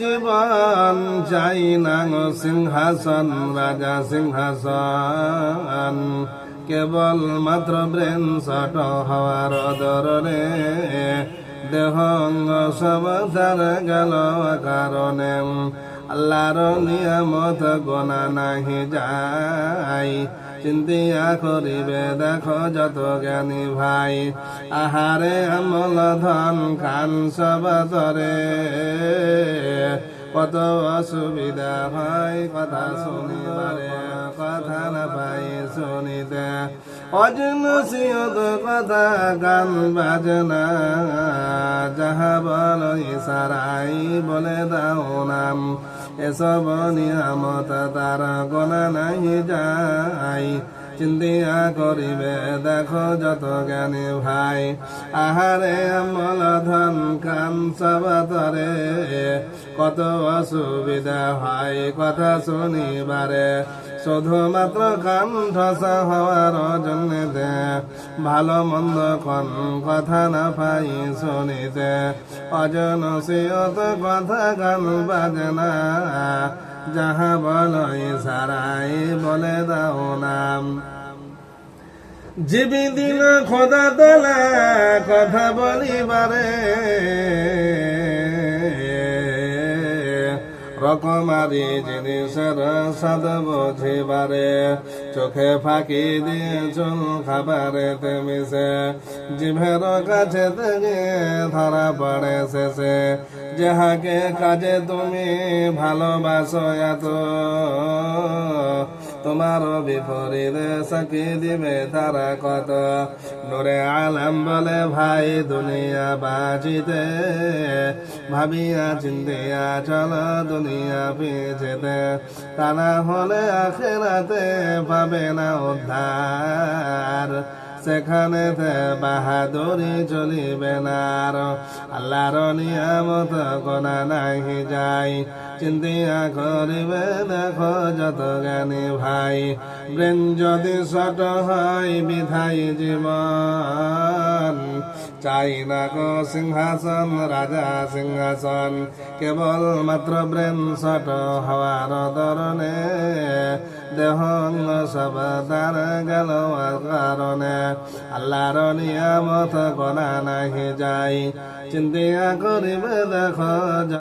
জীবন চাই নাং সিংহাসন, রাজা সিংহাসন। কেবল মাত্র ব্রেন সট হওয়ার দরনে দেহ অঙ্গ সব তার গেল কারণে। আল্লাহর নিয়ামত গোনা নাহি যাই চিন্তিয়া করিবে দেখো যত জ্ঞানী ভাই। আহারে আমল ধন খান সব তরে। কত অসুবিধা হয় কথা শুনিবারে, কথা না পাই শুনিতে। অজনসিয়ত কথা গান বাজনা, যাহা বল ইসারাই বলে দাও নাম। এসব নিয়ামত তার গণা নাহি যাই। চিন্তিয়া করিবে, দেখো যত জ্ঞানী ভাই। আহারে আমল ধন কান সবাতরে, কত অসুবিধা হয় কথা শুনিবারে। শুধুমাত্র কান ঠসা হওয়ার জন্য ভালো মন্দ কোন কথা না পাই শুনিতে। অজন কথা গান বাজনা যাহা বলয় সারাই বলে দাও নাম। জীবী দিন খোদা তোলা কথা বলিবারে। রকমারি জিনিসের সাদ বুঝিবারে। চোখে ফাঁকি দিয়ে চুল খাবারে মিশে। জিভের কাছে থেকে ধরা পড়ে শেষে। যাহাকে কাজে তুমি ভালোবাসো এত। তোমার বিপরীতে সাকি দিবে তারা কত? নূরে আলম বলে, ভাই, দুনিয়া বাজিতে ভাবিয়া চিন্তিয়া চল দুনিয়া পিছেতে তা না হলে আখেরাতে পাবে না উদ্ধার। সেখানে বাহাদুরি চলিবে না আর, আল্লাহর নিয়ামত কোনা নাহি যাই চিন্তিয়া করিবে দেখো যত জ্ঞানী ভাই। ব্রেন যদি শট হয় বিধাই জীবন। চাই না গো সিংহাসন, রাজা সিংহাসন কেবল মাত্র ব্রেন শট হওয়ার ধরনে, দেহ সব তার গেল কারণে আল্লাহর নিয়ামত গনা নাহি যাই চিন্তিয়া করিবে দেখো